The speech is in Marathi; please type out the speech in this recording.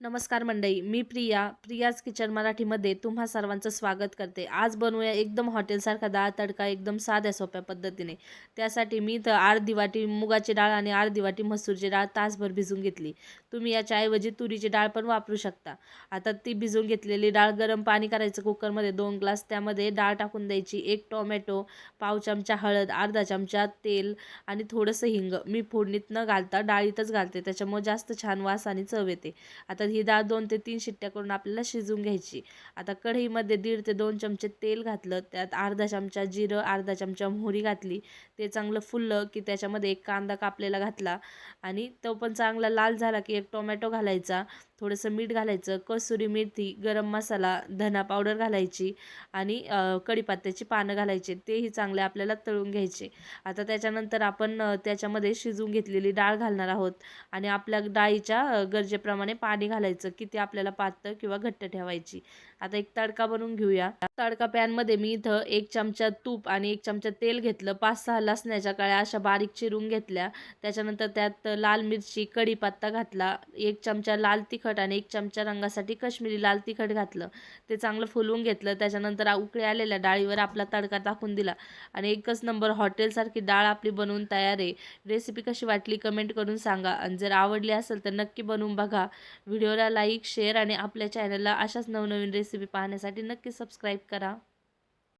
नमस्कार मंडई मी प्रिया प्रियाज किचन मराठीमध्ये तुम्हा सर्वांचं स्वागत करते. आज बनवूया एकदम हॉटेलसारखा डाळ तडका एकदम साध्या सोप्या पद्धतीने. त्यासाठी मी तर आठ वाटी मुगाची डाळ आणि आठ वाटी मसूरची डाळ तासभर भिजून घेतली. तुम्ही याच्याऐवजी तुरीची डाळ पण वापरू शकता. आता ती भिजून घेतलेली डाळ गरम पाणी करायचं कुकरमध्ये दोन ग्लास त्यामध्ये डाळ टाकून द्यायची एक टोमॅटो पाव चमचा हळद अर्धा चमचा तेल आणि थोडंसं हिंग. मी फोडणीत न घालता डाळीतच घालते त्याच्यामुळे जास्त छान वास आणि चव येते. आता ही डाळ दोन ते तीन शिट्ट्या करून आपल्याला शिजवून घ्यायची. आता कढईमध्ये दीड ते दोन चमचे तेल घातलं त्यात अर्धा चमचा जिरं अर्धा चमचा मोहरी घातली. ते चांगलं फुललं की त्याच्यामध्ये एक कांदा कापलेला घातला आणि तो पण चांगला लाल झाला की एक टोमॅटो घालायचा थोडंसं मीठ घालायचं कसुरी मेथी गरम मसाला धना पावडर घालायची आणि कढीपत्त्याची पानं घालायची. तेही चांगले आपल्याला तळून घ्यायचे. आता त्याच्यानंतर आपण त्याच्यामध्ये शिजवून घेतलेली डाळ घालणार आहोत आणि आपल्या डाळीच्या गरजेप्रमाणे पाणी घालायचं किती आपल्याला पातळ किंवा घट्ट ठेवायची. आता एक तडका बनवून घेऊया. तडका पॅनमध्ये मी इथं एक चमचा तूप आणि एक चमचा तेल घेतलं. पाच सहा लसण्याच्या काळ्या अशा बारीक चिरून घेतल्या. त्याच्यानंतर त्यात लाल मिरची कढीपत्ता घातला. एक चमचा लाल तिखट आणि एक चमचा रंगासाठी काश्मीरी लाल तिखट घातलं. ते चांगलं फुलवून घेतलं. त्याच्यानंतर आ- उकळी आलेल्या डाळीवर आपला तडका टाकून दिला. आणि एकच नंबर हॉटेलसारखी डाळ आपली बनवून तयार आहे. रेसिपी कशी वाटली कमेंट करून सांगा. आणि जर आवडली असेल तर नक्की बनवून बघा. व्हिडिओला लाईक शेअर आणि आपल्या चॅनलला अशाच नवनवीन रेसिपी पाहण्यासाठी नक्की सबस्क्राईब करा.